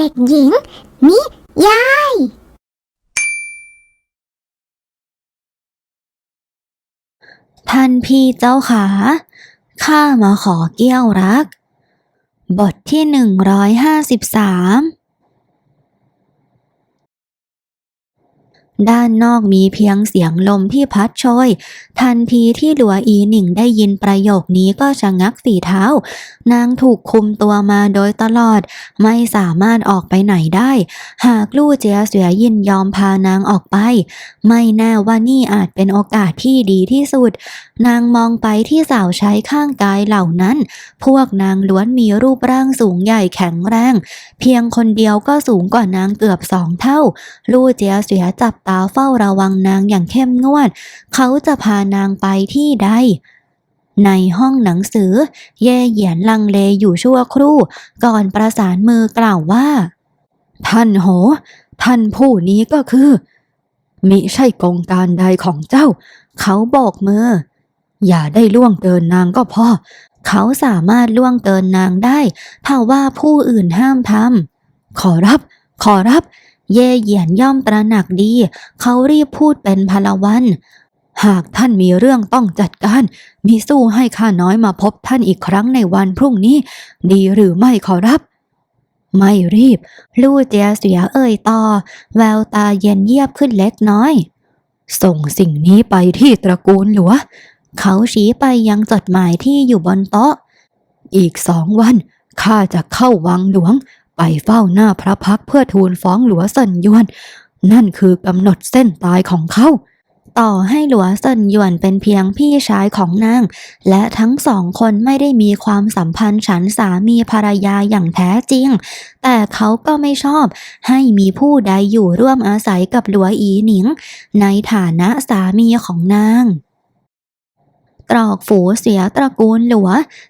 เด็กหญิง นิยาย ท่านพี่เจ้าขา ข้ามาขอเกี้ยวรัก บทที่หนึ่งร้อยห้าสิบสาม ด้านนอกมีเพียงเสียงลมที่พัดโชย ทันทีที่หลัวอีหนิงได้ยินประโยคนี้ก็ชะงักฝีเท้า นางถูกคุมตัวมาโดยตลอด ไม่สามารถออกไปไหนได้ หากลู่เจียเสือยินยอมพานางออกไป ไม่แน่ว่านี่อาจเป็นโอกาสที่ดีที่สุด นางมองไปที่สาวใช้ข้างกายเหล่านั้น พวกนางล้วนมีรูปร่างสูงใหญ่แข็งแรง เพียงคนเดียวก็สูงกว่านางเกือบสองเท่า ลู่เจียเสือจับตาเฝ้าระวังนางอย่างเข้มงวด เขาจะพานางไปที่ใด ในห้องหนังสือ เย่เหยียนลังเลอยู่ชั่วครู่ ก่อนประสานมือกล่าวว่า ท่านโห ท่านผู้นี้ก็คือ มิใช่กงการใดของเจ้า เขาโบกมือ อย่าได้ล่วงเกินนางก็พอเขาสามารถล่วงเกินนางได้ถ้าว่าผู้อื่นห้ามทำขอรับ ขอรับ เย่เหยียนย่อมตระหนักดี เขารีบพูดเป็นพลวัน หากท่านมีเรื่องต้องจัดการ มีสู้ให้ข้าน้อยมาพบท่านอีกครั้งในวันพรุ่งนี้ ดีหรือไม่ขอรับ ไม่รีบ ลู่เจียเสียเอ่ยต่อ แววตาเย็นเยียบขึ้นเล็กน้อย ส่งสิ่งนี้ไปที่ตระกูลหลัวเขาชี้ไปยังจดหมายที่อยู่บนโต๊ะ อีกสองวันข้าจะเข้าวังหลวง ไปเฝ้าหน้าพระพักเพื่อทูลฟ้องหลัวเซินยวน นั่นคือกำหนดเส้นตายของเขา ต่อให้หลัวเซินยวนเป็นเพียงพี่ชายของนาง และทั้งสองคนไม่ได้มีความสัมพันธ์ฉันสามีภรรยาอย่างแท้จริง แต่เขาก็ไม่ชอบให้มีผู้ใดอยู่ร่วมอาศัยกับหลัวอีหนิง ในฐานะสามีของนาง ตรอกฝูเสียตระกูลหลัว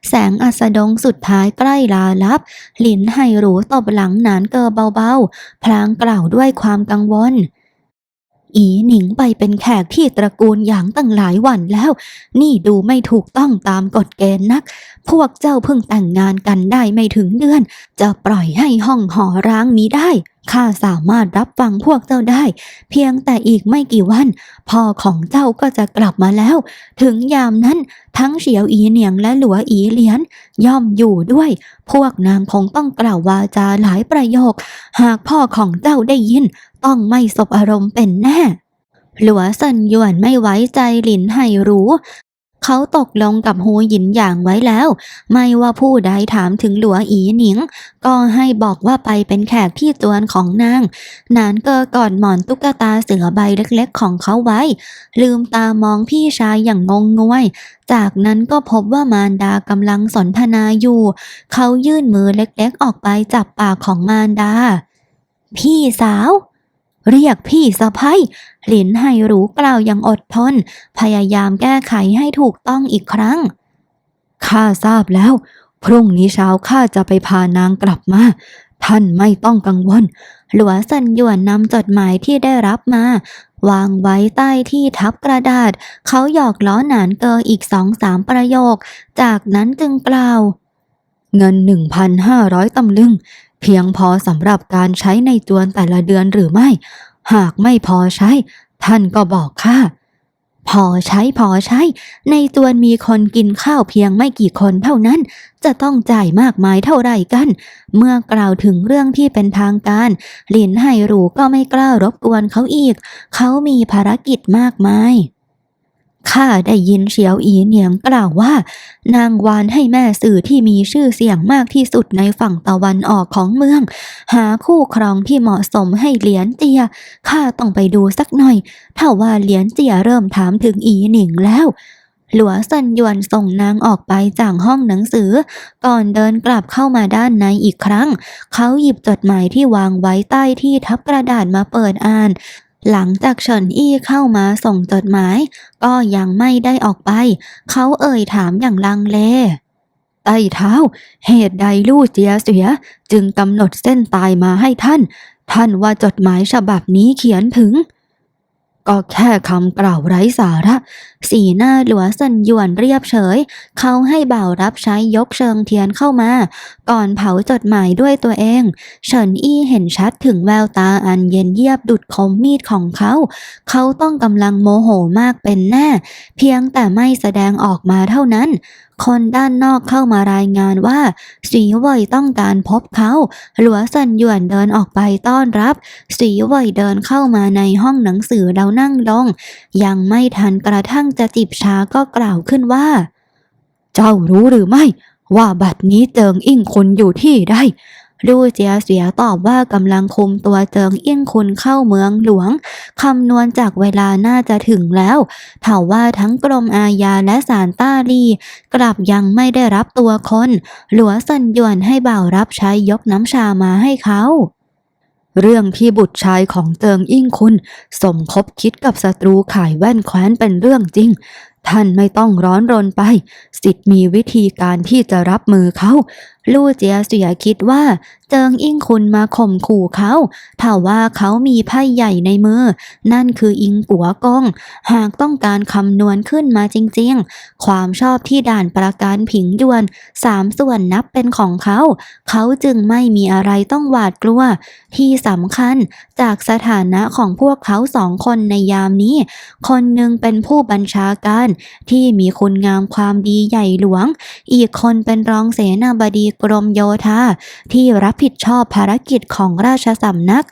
แสงอัสดงสุดท้ายใกล้ลาลับ หลินไห่หรูตบหลังหนานเกอเบาๆ พลางกล่าวด้วยความกังวลอีหนิงไปเป็นแขกที่ตระกูลอย่างตั้งหลายวันแล้ว นี่ดูไม่ถูกต้องตามกฎเกณฑ์นัก พวกเจ้าเพิ่งแต่งงานกันได้ไม่ถึงเดือน จะปล่อยให้ห้องหอร้างมีได้ ข้าสามารถรับฟังพวกเจ้าได้ เพียงแต่อีกไม่กี่วัน พ่อของเจ้าก็จะกลับมาแล้ว ถึงยามนั้นทั้งเฉียวอีเหนียงและหลัวอีเลียน ย่อมอยู่ด้วย พวกนางคงต้องกล่าววาจาหลายประโยค หากพ่อของเจ้าได้ยิน ต้องไม่สบอารมณ์เป็นแน่หลัวสันหยวนไม่ไว้ใจหลินไห่รู้ เขาตกลงกับฮูหยินอย่างไว้แล้ว ไม่ว่าผู้ใดถามถึงหลัวอีหนิง ก็ให้บอกว่าไปเป็นแขกที่จวนของนาง นานเกอกอดหมอนตุ๊กตาเสือใบเล็กๆของเขาไว้ ลืมตามองพี่ชายอย่างงงงวย จากนั้นก็พบว่ามารดากำลังสนทนาอยู่ เขายื่นมือเล็กๆออกไปจับปากของมารดา พี่สาว เรียกพี่สะพ้ยหลินไห่รู้กล่าวอย่างอดทน พยายามแก้ไขให้ถูกต้องอีกครั้ง ข้าทราบแล้ว พรุ่งนี้เช้าข้าจะไปพานางกลับมา ท่านไม่ต้องกังวล หลัวสันหยวนนำจดหมายที่ได้รับมา วางไว้ใต้ที่ทับกระดาษ เขาหยอกล้อหนานเกออีกสองสามประโยค จากนั้นจึงกล่าว เงิน 1,500ตำลึง เพียงพอสำหรับการใช้ในจวนแต่ละเดือนหรือไม่ หากไม่พอใช้ ท่านก็บอกข้าพอใช้พอใช้ ในจวนมีคนกินข้าวเพียงไม่กี่คนเท่านั้น จะต้องจ่ายมากมายเท่าไรกัน เมื่อกล่าวถึงเรื่องที่เป็นทางการหลินไห่หรูก็ไม่กล้ารบกวนเขาอีก เขามีภารกิจมากมาย ข้าได้ยินเฉียวอีเหนียงกล่าวว่า นางวานให้แม่สื่อที่มีชื่อเสียงมากที่สุดในฝั่งตะวันออกของเมือง หาคู่ครองที่เหมาะสมให้เหลียนเจียข้าต้องไปดูสักหน่อยถ้าว่าเหลียนเจียเริ่มถามถึงอีหนิงแล้วหลัวซันยวนส่งนางออกไปจากห้องหนังสือ ก่อนเดินกลับเข้ามาด้านในอีกครั้ง เขาหยิบจดหมายที่วางไว้ใต้ที่ทับกระดาษมาเปิดอ่าน หลังจากเฉินอี้เข้ามาส่งจดหมาย ก็ยังไม่ได้ออกไป เขาเอ่ยถามอย่างลังเลไต้เท้า เหตุใดลู่เจียเสีย จึงกำหนดเส้นตายมาให้ท่าน ท่านว่าจดหมายฉบับนี้เขียนถึง ก็แค่คำกล่าวไร้สาระสีหน้าหลัวสันหยวนเรียบเฉย เขาให้บ่าวรับใช้ยกเชิงเทียนเข้ามา ก่อนเผาจดหมายด้วยตัวเอง เฉินอี้เห็นชัดถึงแววตาอันเย็นเยียบดุดคมมีดของเขา เขาต้องกำลังโมโหมากเป็นแน่ เพียงแต่ไม่แสดงออกมาเท่านั้นคนด้านนอกเข้ามารายงานว่าสีเว่ยต้องการพบเขา หลัวสันหยวนเดินออกไปต้อนรับ สีเว่ยเดินเข้ามาในห้องหนังสือแล้วนั่งลง ยังไม่ทันกระทั่งจะจิบชาก็กล่าวขึ้นว่า เจ้ารู้หรือไม่ ว่าบัดนี้เจิงอิ่งคุณอยู่ที่ใดลู่เจียเสียตอบว่ากำลังคุมตัวเจิงอิ่งคุณเข้าเมืองหลวง คำนวณจากเวลาน่าจะถึงแล้วเถาว่าทั้งกรมอาญาและศาลต้าลี กลับยังไม่ได้รับตัวคน หลัวสันยวนให้บ่าวรับใช้ยกน้ำชามาให้เขา เรื่องที่บุตรชายของเจิงอิ่งคุณ สมคบคิดกับศัตรูขายแว่นแคว้นเป็นเรื่องจริง ท่านไม่ต้องร้อนรนไป สิทธิ์มีวิธีการที่จะรับมือเขา ลู่เจียเสียคิดว่า เจิงอิงคุณมาข่มขู่เขาถ้าว่าเขามีไพ่ใหญ่ในมือ นั่นคืออิงกัวกง หากต้องการคำนวณขึ้นมาจริงๆ ความชอบที่ด่านประการผิงยวนสามส่วนนับเป็นของเขา เขาจึงไม่มีอะไรต้องหวาดกลัว ที่สำคัญจากสถานะของพวกเขาสองคนในยามนี้ คนหนึ่งเป็นผู้บัญชาการที่มีคุณงามความดีใหญ่หลวง อีกคนเป็นรองเสนาบดีกรมโยธาที่รับผิดชอบภารกิจของราชสำนัก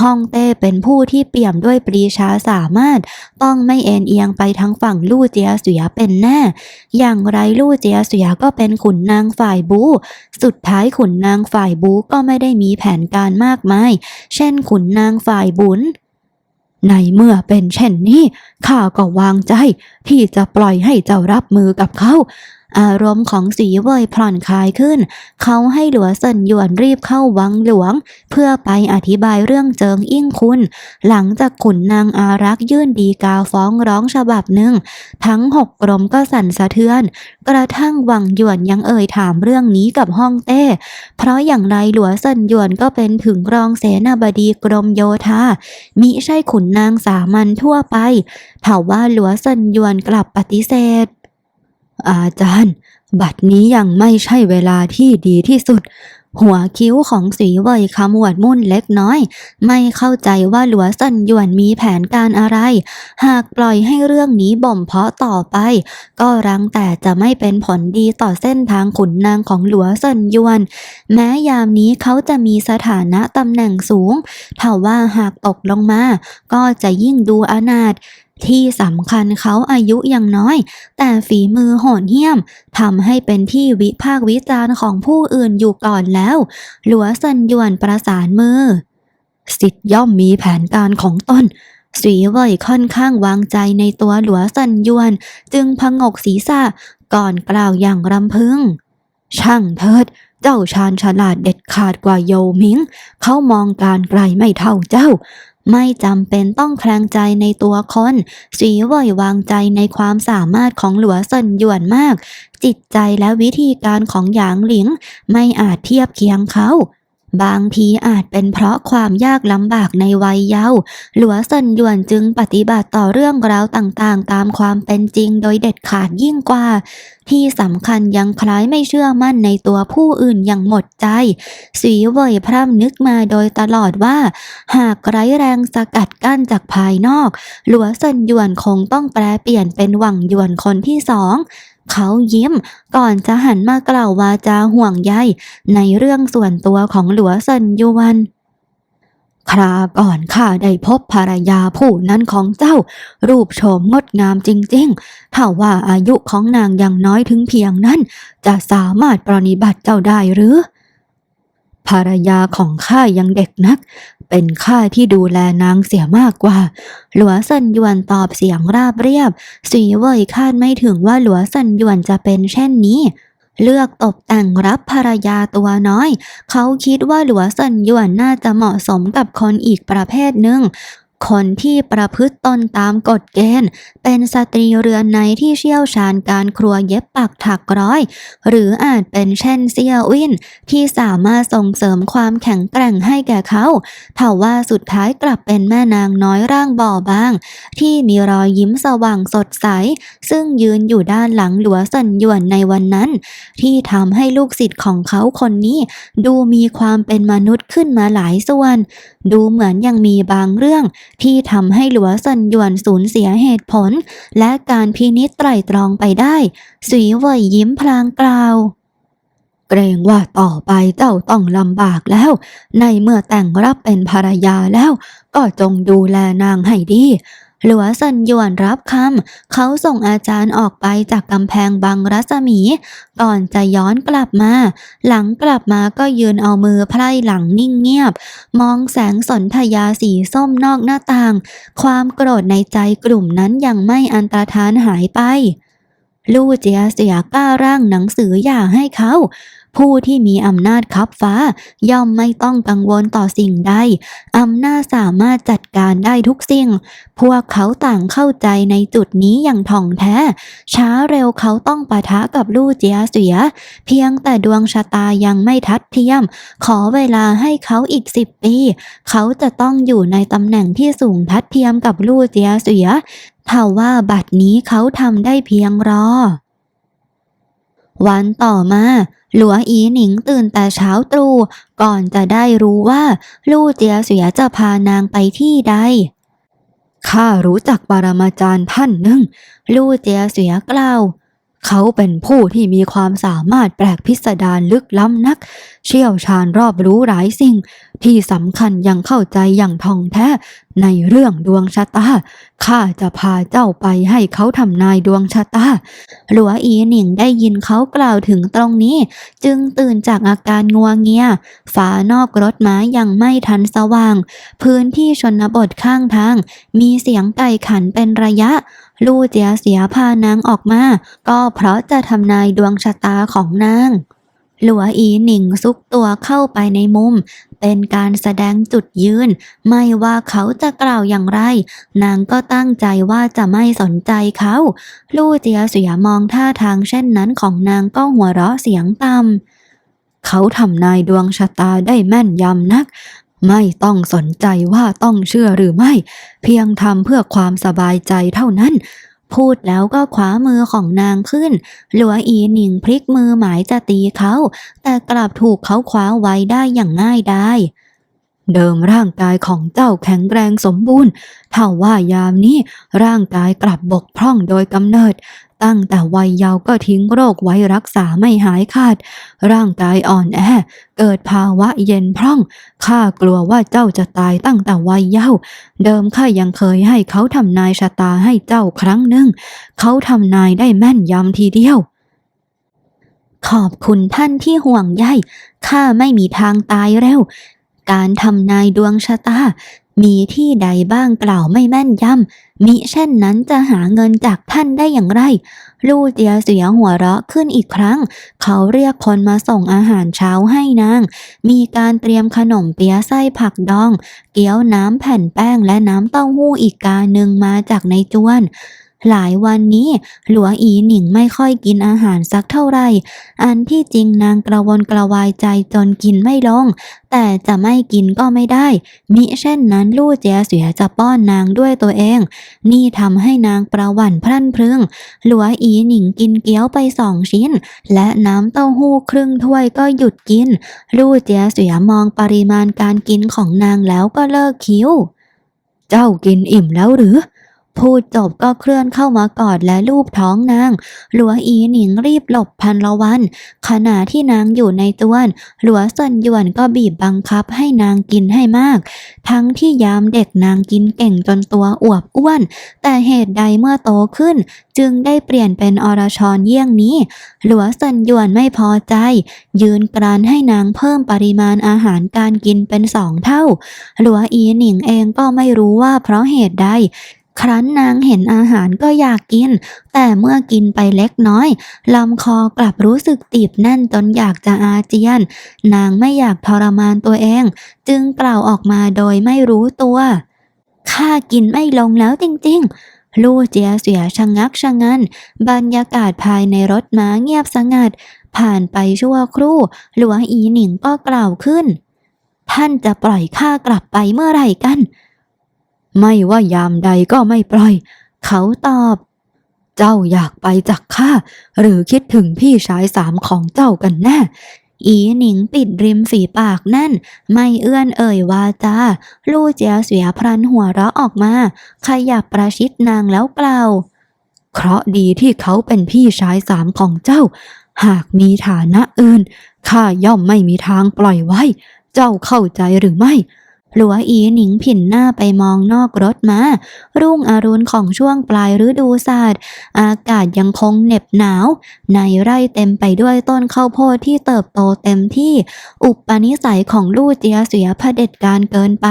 ฮองเต้เป็นผู้ที่เปี่ยมด้วยปรีชาสามารถ ต้องไม่เอ็นเอียงไปทางฝั่งลู่เจียเสียเป็นแน่ อย่างไรลู่เจียเสียก็เป็นขุนนางฝ่ายบู สุดท้ายขุนนางฝ่ายบูก็ไม่ได้มีแผนการมากมาย เช่นขุนนางฝ่ายบุญในเมื่อเป็นเช่นนี้ข้าก็วางใจที่จะปล่อยให้เจ้ารับมือกับเขา อารมณ์ของสีเวยผ่อนคลายขึ้น เขาให้หลัวเซินหยวนรีบเข้าวังหลวง เพื่อไปอธิบายเรื่องเจิงอิ่งคุณ หลังจากขุนนางอารักษ์ยื่นดีกาฟ้องร้องฉบับหนึ่ง ทั้งหกกรมก็สั่นสะเทือน กระทั่งวังหยวนยังเอ่ยถามเรื่องนี้กับฮ่องเต้ เพราะอย่างไรหลัวเซินหยวนก็เป็นถึงรองเสนาบดีกรมโยธา มิใช่ขุนนางสามัญทั่วไปเถาว่าหลัวเซินหยวนกลับปฏิเสธ อาจารย์ บัดนี้ยังไม่ใช่เวลาที่ดีที่สุด หัวคิ้วของสีเวยขมวดมุ่นเล็กน้อย ไม่เข้าใจว่าหลัวเซินหยวนมีแผนการอะไร หากปล่อยให้เรื่องนี้บ่มเพาะต่อไป ก็รังแต่จะไม่เป็นผลดีต่อเส้นทางขุนนางของหลัวเซินหยวน แม้ยามนี้เขาจะมีสถานะตำแหน่งสูงถ้าว่าหากตกลงมา ก็จะยิ่งดูอนาถ ที่สำคัญเขาอายุยังน้อย แต่ฝีมือโหดเหี้ยมทำให้เป็นที่วิพากษ์วิจารณ์ของผู้อื่นอยู่ก่อนแล้ว หลัวสันยวนประสานมือ สิทธิ์ย่อมมีแผนการของตนสีเว่ยค่อนข้างวางใจในตัวหลัวสันยวน จึงพงกศีรษะก่อนกล่าวอย่างรำพึง ช่างเถิด เจ้าชาญฉลาดเด็ดขาดกว่าโยมิง เขามองการไกลไม่เท่าเจ้า ไม่จำเป็นต้องแคลงใจในตัวคนสีว่ยวางใจในความสามารถของหลัวเซินหยวนมาก จิตใจและวิธีการของหยางหลิง ไม่อาจเทียบเคียงเขา บางทีอาจเป็นเพราะความยากลำบากในวัยเยาว์หลัวเซินหยวนจึงปฏิบัติต่อเรื่องราวต่างๆ ตามความเป็นจริงโดยเด็ดขาดยิ่งกว่า ที่สำคัญยังคล้ายไม่เชื่อมั่นในตัวผู้อื่นอย่างหมดใจ สีเว่ยพร่ำนึกมาโดยตลอดว่า หากไร้แรงสกัดกั้นจากภายนอก หลัวเซินหยวนคงต้องแปลเปลี่ยนเป็นหวังหยวนคนที่สอง เขายิ้มก่อนจะหันมากล่าววาจาห่วงใยในเรื่องส่วนตัวของหลัวเซินยวนคราก่อนข้าได้พบภรรยาผู้นั้นของเจ้า รูปโฉมงดงามจริงๆถ้าว่าอายุของนางยังน้อยถึงเพียงนั้น จะสามารถปรนิบัติเจ้าได้หรือ ภรรยาของข้ายังเด็กนัก เป็นข้าที่ดูแลนางเสียมากกว่า หลัวเซินหยวนตอบเสียงราบเรียบสีเว่ยคาดไม่ถึงว่าหลัวเซินหยวนจะเป็นเช่นนี้เลือกตกแต่งรับภรรยาตัวน้อย เขาคิดว่าหลัวเซินหยวนน่าจะเหมาะสมกับคนอีกประเภทหนึ่ง คนที่ประพฤติตนตามกฎเกณฑ์ เป็นสตรีเรือนในที่เชี่ยวชาญการครัวเย็บปักถักร้อย หรืออาจเป็นเช่นเซียวิน ที่สามารถส่งเสริมความแข็งแกร่งให้แก่เขาเทว่าสุดท้ายกลับเป็นแม่นางน้อยร่างบอบบาง ที่มีรอยยิ้มสว่างสดใส ซึ่งยืนอยู่ด้านหลังหลัวสันหยวนในวันนั้น ที่ทำให้ลูกศิษย์ของเขาคนนี้ ดูมีความเป็นมนุษย์ขึ้นมาหลายส่วน ดูเหมือนยังมีบางเรื่องที่ทำให้หลัวสันหยวนสูญเสียเหตุผล และการพินิจไตร่ตรองไปได้สีเวยยิ้มพลางกล่าว เกรงว่าต่อไปเจ้าต้องลำบากแล้ว ในเมื่อแต่งรับเป็นภรรยาแล้ว ก็จงดูแลนางให้ดี หลัวสันหยวนรับคำ เขาส่งอาจารย์ออกไปจากกำแพงบังรัศมี ก่อนจะย้อนกลับมา หลังกลับมาก็ยืนเอามือไพร่หลังนิ่งเงียบ มองแสงสนธยาสีส้มนอกหน้าต่าง ความโกรธในใจกลุ่มนั้นยังไม่อันตรธานหายไป ลู่เจียเสียกล้าร่างหนังสือหย่าให้เขา ผู้ที่มีอำนาจคับฟ้า ย่อมไม่ต้องกังวลต่อสิ่งใดอำนาจสามารถจัดการได้ทุกสิ่ง พวกเขาต่างเข้าใจในจุดนี้อย่างถ่องแท้ ช้าเร็วเขาต้องปะทะกับลู่เจียเสีย เพียงแต่ดวงชะตายังไม่ทัดเทียม ขอเวลาให้เขาอีกสิบปี เขาจะต้องอยู่ในตำแหน่งที่สูงทัดเทียมกับลู่เจียเสียถ้าว่าบัดนี้เขาทำได้เพียงรอ วันต่อมา หลัวอีหนิงตื่นแต่เช้าตรู่ก่อนจะได้รู้ว่าลู่เจียเสียจะพานางไปที่ใดข้ารู้จักปรมาจารย์ท่านหนึ่ง ลู่เจียเสียกล่าว เขาเป็นผู้ที่มีความสามารถแปลกพิสดารลึกล้ำนัก เชี่ยวชาญรอบรู้หลายสิ่ง ที่สำคัญยังเข้าใจอย่างท่องแท้ในเรื่องดวงชะตา ข้าจะพาเจ้าไปให้เขาทำนายดวงชะตา หลัวอีหนิงได้ยินเขากล่าวถึงตรงนี้ จึงตื่นจากอาการงัวเงียฝานอกรถม้ายังไม่ทันสว่าง พื้นที่ชนบทข้างทาง มีเสียงไก่ขันเป็นระยะ ลู่เจียเสียพานางออกมา ก็เพราะจะทำนายดวงชะตาของนาง หลัวอีหนิงซุกตัวเข้าไปในมุม เป็นการแสดงจุดยืน ไม่ว่าเขาจะกล่าวอย่างไร นางก็ตั้งใจว่าจะไม่สนใจเขาลู่เจียเสียมองท่าทางเช่นนั้นของนางก็หัวเราะเสียงต่ำเขาทำนายดวงชะตาได้แม่นยำนักไม่ต้องสนใจว่าต้องเชื่อหรือไม่ เพียงทำเพื่อความสบายใจเท่านั้น พูดแล้วก็คว้ามือของนางขึ้น หลัวอีหนิงพลิกมือหมายจะตีเขา แต่กลับถูกเขาคว้าไว้ได้อย่างง่ายได้เดิมร่างกายของเจ้าแข็งแรงสมบูรณ์ถ้าว่ายามนี้ร่างกายกลับบกพร่องโดยกำเนิด ตั้งแต่วัยเยาว์ก็ทิ้งโรคไว้รักษาไม่หายขาด ร่างกายอ่อนแอ เกิดภาวะเย็นพร่อง ข้ากลัวว่าเจ้าจะตายตั้งแต่วัยเยาว์ เดิมข้ายังเคยให้เขาทำนายชะตาให้เจ้าครั้งหนึ่ง เขาทำนายได้แม่นยำทีเดียว ขอบคุณท่านที่ห่วงใย ข้าไม่มีทางตายเร็ว การทำนายดวงชะตา มีที่ใดบ้างกล่าวไม่แม่นยำมิเช่นนั้นจะหาเงินจากท่านได้อย่างไร ลู่เจียเสียหัวเราะขึ้นอีกครั้ง เขาเรียกคนมาส่งอาหารเช้าให้นาง มีการเตรียมขนมเปี๊ยะไส้ผักดอง เกี๊ยวน้ำแผ่นแป้งและน้ำเต้าหู้อีกกาหนึ่งมาจากในจวน หลายวันนี้หลัวอีหนิงไม่ค่อยกินอาหารสักเท่าไหร่ อันที่จริงนางกระวนกระวายใจจนกินไม่ลง แต่จะไม่กินก็ไม่ได้ มิเช่นนั้นลู่เจียเสียจะป้อนนางด้วยตัวเอง นี่ทำให้นางประหวั่นพรั่นพรึง หลัวอีหนิงกินเกี๊ยวไปสองชิ้น และน้ำเต้าหู้ครึ่งถ้วยก็หยุดกิน ลู่เจียเสียมองปริมาณการกินของนางแล้วก็เลิกคิ้ว เจ้ากินอิ่มแล้วหรือ พูดจบก็เคลื่อนเข้ามากอดและลูบท้องนาง หลัวอีหนิงรีบหลบพันละวัน ขณะที่นางอยู่ในจวน หลัวเซินยวนก็บีบบังคับให้นางกินให้มาก ทั้งที่ยามเด็กนางกินเก่งจนตัวอวบอ้วน แต่เหตุใดเมื่อโตขึ้น จึงได้เปลี่ยนเป็นอรชรเยี่ยงนี้ หลัวเซินยวนไม่พอใจ ยืนกรานให้นางเพิ่มปริมาณอาหารการกินเป็นสองเท่า หลัวอีหนิงเองก็ไม่รู้ว่าเพราะเหตุใด ครั้นนางเห็นอาหารก็อยากกิน แต่เมื่อกินไปเล็กน้อยลำคอกลับรู้สึกตีบแน่นจนอยากจะอาเจียน นางไม่อยากทรมานตัวเอง จึงกล่าวออกมาโดยไม่รู้ตัวข้ากินไม่ลงแล้วจริง ๆลู่เจียเสียชะงักชะงัน บรรยากาศภายในรถม้าเงียบสงัด ผ่านไปชั่วครู่ หลัวอีหนิงก็กล่าวขึ้น ท่านจะปล่อยข้ากลับไปเมื่อไหร่กัน ไม่ว่ายามใดก็ไม่ปล่อย เขาตอบ เจ้าอยากไปจากข้า หรือคิดถึงพี่ชายสามของเจ้ากันแน่อีหนิงปิดริมฝีปากนั่น ไม่เอื้อนเอ่ยวาจาลู่เจียเสียพรันหัวเราะออกมา ขยับประชิดนางแล้วกล่าว เคราะดีที่เขาเป็นพี่ชายสามของเจ้า หากมีฐานะอื่นข้าย่อมไม่มีทางปล่อยไว้ เจ้าเข้าใจหรือไม่ หลัวอีหนิงผินหน้าไปมองนอกรถมา รุ่งอรุณของช่วงปลายฤดูศาสตร์อากาศยังคงเหน็บหนาว ในไร่เต็มไปด้วยต้นข้าวโพดที่เติบโตเต็มที่ อุปนิสัยของลู่เจียเสียเผด็จการเกินไป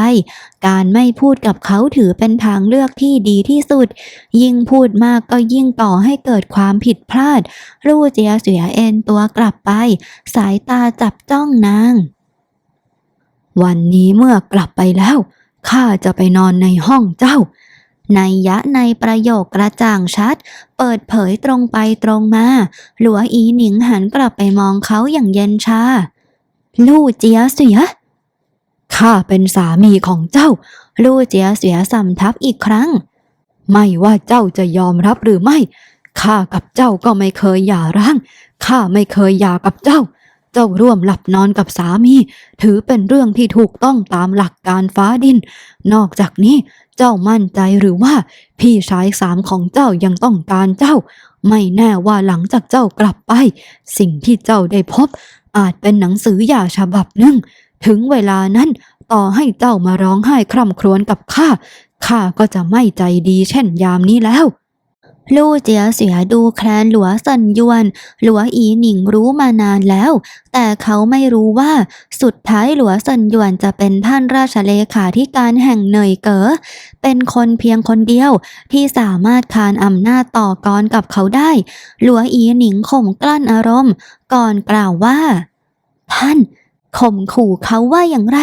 การไม่พูดกับเขาถือเป็นทางเลือกที่ดีที่สุด ยิ่งพูดมากก็ยิ่งก่อให้เกิดความผิดพลาด ลู่เจียเสียเอ็นตัวกลับไป สายตาจับจ้องนาง วันนี้เมื่อกลับไปแล้วข้าจะไปนอนในห้องเจ้า ในยยะในประโยคกระจ่างชัด เปิดเผยตรงไปตรงมา หลัวอีหนิงหันกลับไปมองเขาอย่างเย็นชา ลู่เจียเสียข้าเป็นสามีของเจ้า ลู่เจียเสียสำทับอีกครั้ง ไม่ว่าเจ้าจะยอมรับหรือไม่ข้ากับเจ้าก็ไม่เคยหย่าร้างข้าไม่เคยหย่ากับเจ้า เจ้าร่วมหลับนอนกับสามี ถือเป็นเรื่องที่ถูกต้องตามหลักการฟ้าดิน นอกจากนี้เจ้ามั่นใจหรือว่า พี่ชายสามของเจ้ายังต้องการเจ้า ไม่แน่ว่าหลังจากเจ้ากลับไป สิ่งที่เจ้าได้พบ อาจเป็นหนังสือหย่าฉบับหนึ่ง ถึงเวลานั้นต่อให้เจ้ามาร้องไห้คร่ำครวญกับข้าข้าก็จะไม่ใจดีเช่นยามนี้แล้ว ลู่เจียเสียดูแคลนหลัวสันยวน หลัวอีหนิงรู้มานานแล้ว แต่เขาไม่รู้ว่าสุดท้ายหลัวสันยวนจะเป็นท่านราชเลขาธิการแห่งเหนยเก๋อเป็นคนเพียงคนเดียวที่สามารถคานอำนาจต่อกรกับเขาได้ หลัวอีหนิงข่มกลั้นอารมณ์ ก่อนกล่าวว่า ท่านข่มขู่เขาว่าอย่างไร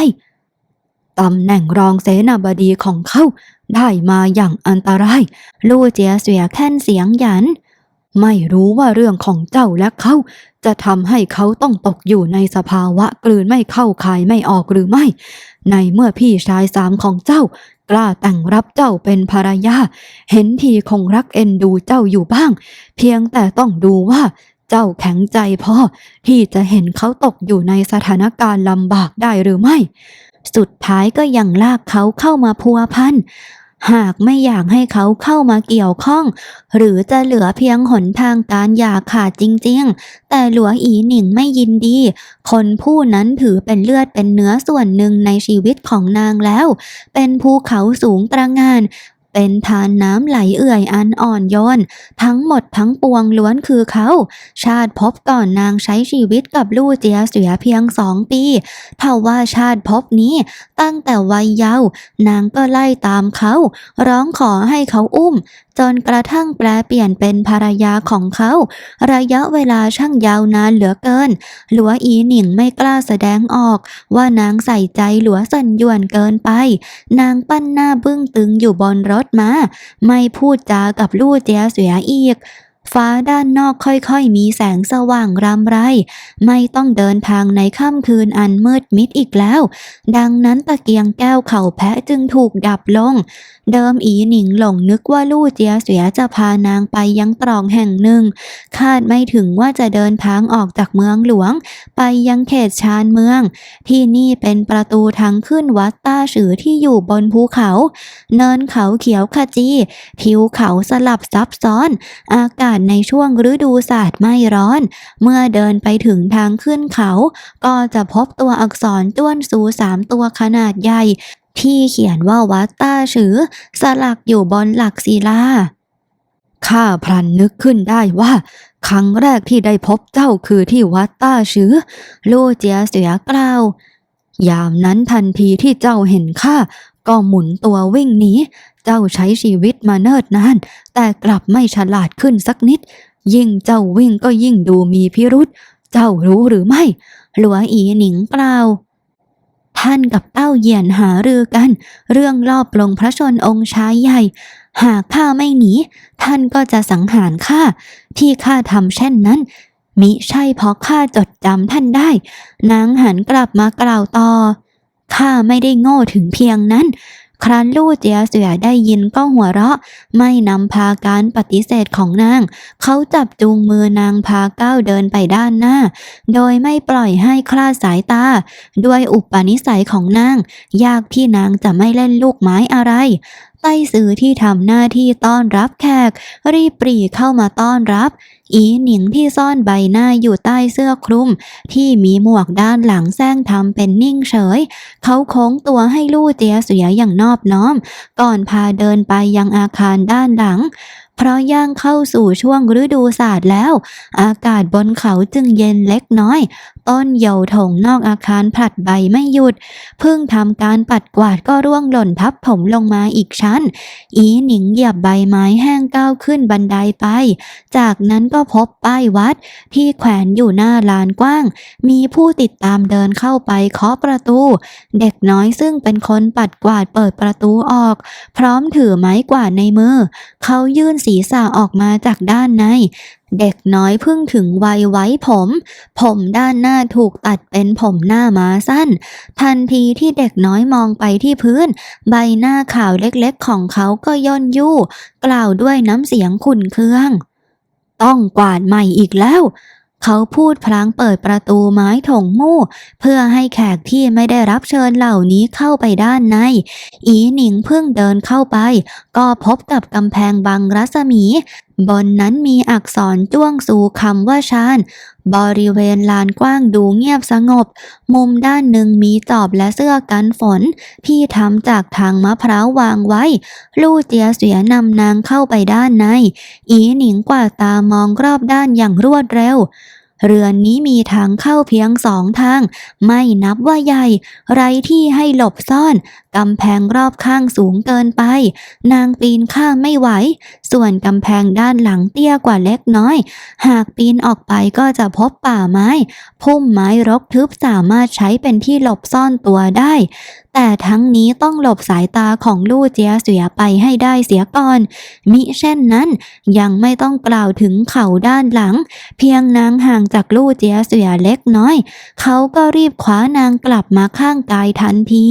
ตำแหน่งรองเสนาบดีของเขาได้มาอย่างอันตราย ลู่เจียเสียแค่นเสียงหยัน ไม่รู้ว่าเรื่องของเจ้าและเขา จะทำให้เขาต้องตกอยู่ในสภาวะกลืนไม่เข้าคายไม่ออกหรือไม่ ในเมื่อพี่ชายสามของเจ้ากล้าแต่งรับเจ้าเป็นภรรยา เห็นทีคงรักเอ็นดูเจ้าอยู่บ้าง เพียงแต่ต้องดูว่าเจ้าแข็งใจพอที่จะเห็นเขาตกอยู่ในสถานการณ์ลำบากได้หรือไม่ สุดท้ายก็ยังลากเขาเข้ามาพัวพันหากไม่อยากให้เขาเข้ามาเกี่ยวข้อง หรือจะเหลือเพียงหนทางการอย่าขาดจริงๆ แต่หลัวอีหนิงไม่ยินดี คนผู้นั้นถือเป็นเลือดเป็นเนื้อส่วนหนึ่งในชีวิตของนางแล้ว เป็นภูเขาสูงตระงาน เป็นทานน้ำไหลเอื่อยอันอ่อนโยน ทั้งหมดทั้งปวงล้วนคือเขา ชาติพบก่อนนางใช้ชีวิตกับลู่เจียเสียเพียงสองปีเท่าว่าชาติพบนี้ตั้งแต่วัยเยาว์นางก็ไล่ตามเขา ร้องขอให้เขาอุ้ม จนกระทั่งแปลเปลี่ยนเป็นภรรยาของเขา ระยะเวลาช่างยาวนานเหลือเกิน หลัวอีหนิงไม่กล้าแสดงออก ว่านางใส่ใจหลัวสันยวนเกินไป นางปั้นหน้าบึ้งตึงอยู่บนรถมา้าไม่พูดจากับลู่เจียเสียอีกฟ้าด้านนอกค่อยๆ มีแสงสว่างรำไร ไม่ต้องเดินทางในค่ำคืนอันมืดมิดอีกแล้ว ดังนั้นตะเกียงแก้วเข่าแพะจึงถูกดับลง เดิมอีหนิงหลงนึกว่าลู่เจียเสียจะพานางไปยังตรอกแห่งหนึ่ง คาดไม่ถึงว่าจะเดินทางออกจากเมืองหลวง ไปยังเขตชานเมือง ที่นี่เป็นประตูทางขึ้นวัดต้าฉือที่อยู่บนภูเขา เนินเขาเขียวขจีทิวเขาสลับซับซ้อน อากาศในช่วงฤดูศาสตร์ไม่ร้อน เมื่อเดินไปถึงทางขึ้นเขา ก็จะพบตัวอักษรจ้วนสูสามตัวขนาดใหญ่ ที่เขียนว่าวัดต้าฉือ สลักอยู่บนหลักศิลา ข้าพลันนึกขึ้นได้ว่า ครั้งแรกที่ได้พบเจ้าคือที่วัดต้าฉือ ลู่เจียเสียกล่าว ยามนั้นทันทีที่เจ้าเห็นข้าก็หมุนตัววิ่งหนี เจ้าใช้ชีวิตมาเนิ่นนาน แต่กลับไม่ฉลาดขึ้นสักนิด ยิ่งเจ้าวิ่งก็ยิ่งดูมีพิรุษ เจ้ารู้หรือไม่ หลัวอีหนิงกล่าว ท่านกับเต้าเหยียนหารือกัน เรื่องรอบลงพระชนองค์ชายใหญ่ หากข้าไม่หนี ท่านก็จะสังหารข้าที่ข้าทำเช่นนั้น มิใช่เพราะข้าจดจำท่านได้ นางหันกลับมากล่าวต่อข้าไม่ได้โง่ถึงเพียงนั้น ครั้นลู่เจียเสือได้ยินก็หัวเราะ ไม่นำพาการปฏิเสธของนาง เขาจับจูงมือนางพาก้าวเดินไปด้านหน้า โดยไม่ปล่อยให้คลาดสายตา ด้วยอุปนิสัยของนาง ยากที่นางจะไม่เล่นลูกไม้อะไรไต้ซือที่ทำหน้าที่ต้อนรับแขก รีบปรีเข้ามาต้อนรับ อีหนิงที่ซ่อนใบหน้าอยู่ใต้เสื้อคลุม ที่มีหมวกด้านหลังแซงทำเป็นนิ่งเฉย เขาโค้งตัวให้ลู่เจียเสียอย่างนอบน้อม ก่อนพาเดินไปยังอาคารด้านหลังเพราะย่างเข้าสู่ช่วงฤดูศาสตร์แล้ว อากาศบนเขาจึงเย็นเล็กน้อย ต้นเหยาถงนอกอาคารผลัดใบไม่หยุด เพิ่งทำการปัดกวาดก็ร่วงหล่นทับถมลงมาอีกชั้น อีหนิงเหยียบใบไม้แห้งก้าวขึ้นบันไดไป จากนั้นก็พบป้ายวัด ที่แขวนอยู่หน้าลานกว้าง มีผู้ติดตามเดินเข้าไปเคาะประตู เด็กน้อยซึ่งเป็นคนปัดกวาดเปิดประตูออก พร้อมถือไม้กวาดในมือ เขายื่นศีรษะออกมาจากด้านใน เด็กน้อยเพิ่งถึงวัยไว้ผม ผมด้านหน้าถูกตัดเป็นผมหน้าม้าสั้น ทันทีที่เด็กน้อยมองไปที่พื้น ใบหน้าขาวเล็กๆของเขาก็ย่นยู่ กล่าวด้วยน้ำเสียงขุ่นเคือง ต้องกวาดใหม่อีกแล้ว เขาพูดพลางเปิดประตูไม้ถงมู่ เพื่อให้แขกที่ไม่ได้รับเชิญเหล่านี้เข้าไปด้านใน อีหนิงเพิ่งเดินเข้าไป ก็พบกับกำแพงบังรัศมี บนนั้นมีอักษรจ้วงสู่คำว่าชานบริเวณลานกว้างดูเงียบสงบ มุมด้านหนึ่งมีจอบและเสื้อกันฝน ที่ทำจากทางมะพร้าววางไว้ ลู่เจียเสียนำนางเข้าไปด้านใน อีหนิงกว่าตามองรอบด้านอย่างรวดเร็วเรือนนี้มีทางเข้าเพียงสองทาง ไม่นับว่าใหญ่ ไรที่ให้หลบซ่อน กำแพงรอบข้างสูงเกินไป นางปีนข้ามไม่ไหว ส่วนกำแพงด้านหลังเตี้ยกว่าเล็กน้อย หากปีนออกไปก็จะพบป่าไม้ พุ่มไม้รกทึบสามารถใช้เป็นที่หลบซ่อนตัวได้ แต่ทั้งนี้ต้องหลบสายตาของลู่เจียเสียไปให้ได้เสียก่อน มิเช่นนั้นยังไม่ต้องกล่าวถึงเขาด้านหลัง เพียงนางห่างจากลู่เจียเสียเล็กน้อย เขาก็รีบคว้านางกลับมาข้างกายทันที